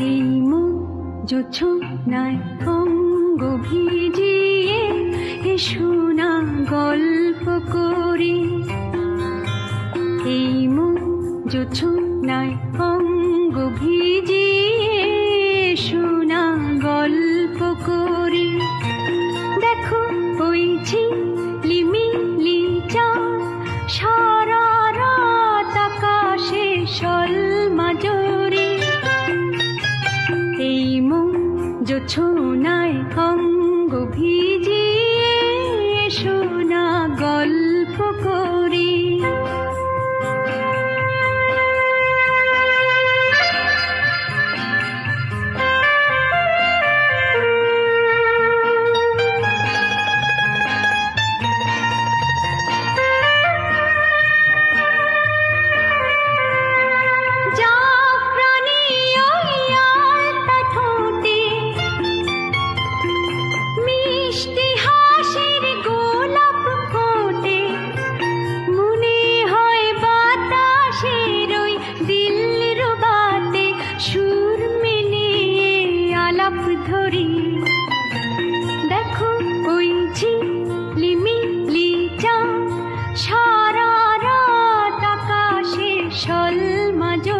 এই মন জোছো নাই অঙ্গ ভিজিয়ে এ শোনা গল্প করি। এই মন জোছো নাই অঙ্গ ভিজিয়ে শোনা গল্প করি। দেখো ওই ঝিলিমিলি চাঁদ, সারা রাত আকাশে সলমাজরি জোছনায় অঙ্গ ভিজিয়ে শোনা গল্প করি। ধরি। দেখো ওই লিমিলি চা সারা রাত আকাশে শল মাজো